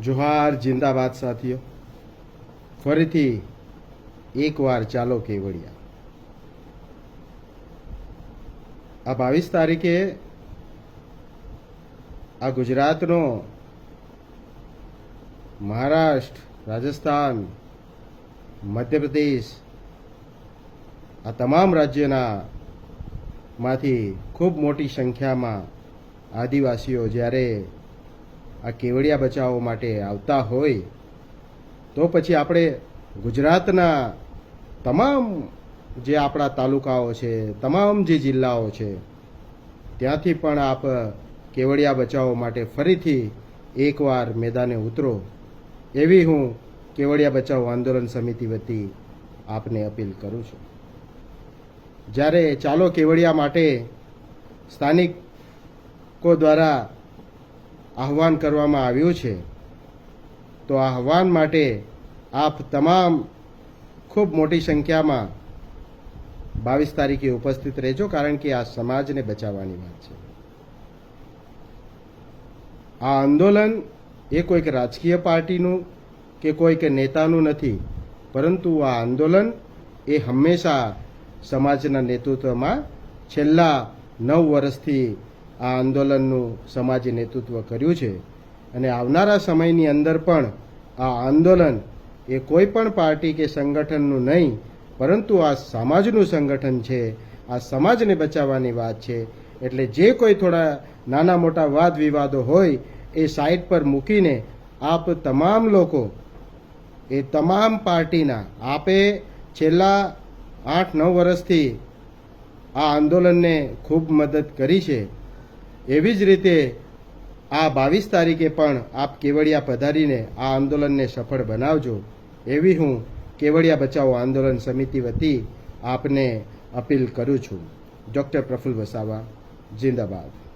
જોહાર જિંદાબાદ સાથીઓ, ફરીથી એકવાર ચાલો કેવડિયા. આ બાવીસ તારીખે આ ગુજરાતનો મહારાષ્ટ્ર, રાજસ્થાન, મધ્યપ્રદેશ, આ તમામ રાજ્યના માંથી ખૂબ મોટી સંખ્યામાં આદિવાસીઓ જ્યારે આ કેવડિયા બચાવો માટે આવતા હોય, તો પછી આપણે ગુજરાતના તમામ જે આપણા તાલુકાઓ છે, તમામ જે જિલ્લાઓ છે, ત્યાંથી પણ આપ કેવડિયા બચાવો માટે ફરીથી એકવાર મેદાને ઉતરો. એવી હું કેવડિયા બચાવ આંદોલન સમિતિ વતી આપને અપીલ કરું છું. જ્યારે ચાલો કેવડિયા માટે સ્થાનિકો દ્વારા આહવાન કરવામાં આવ્યું છે. તો આહવાન માટે આપ તમામ ખૂબ મોટી સંખ્યામાં બાવીસ તારીખે ઉપસ્થિત રહેજો, કારણ કે આ સમાજને બચાવવાની વાત છે. આ આંદોલન એ કોઈક રાજકીય પાર્ટીનું કે કોઈક નેતાનું નથી, પરંતુ આ આંદોલન એ હંમેશા સમાજના નેતૃત્વમાં છેલ્લા નવ વર્ષથી આ આંદોલનનું સમાજે નેતૃત્વ કર્યું છે. અને આવનારા સમયની અંદર પણ આ આંદોલન એ કોઈ પણ પાર્ટી કે સંગઠનનું નહીં, પરંતુ આ સમાજનું સંગઠન છે. આ સમાજને બચાવવાની વાત છે. એટલે જે કોઈ થોડા નાના મોટા વાદ વિવાદો હોય, એ સાઈડ પર મૂકીને આપ તમામ લોકો, એ તમામ પાર્ટીના આપે છેલ્લા આઠ નવ વર્ષથી આ આંદોલનને ખૂબ મદદ કરી છે. એવી જ રીતે આ બાવીસ તારીખે પણ આપ કેવડિયા પધારીને આ આંદોલનને સફળ બનાવજો. એવી હું કેવડિયા બચાવો આંદોલન સમિતિ વતી આપને અપીલ કરું છું. ડૉક્ટર પ્રફુલ્લ વસાવા, જિંદાબાદ.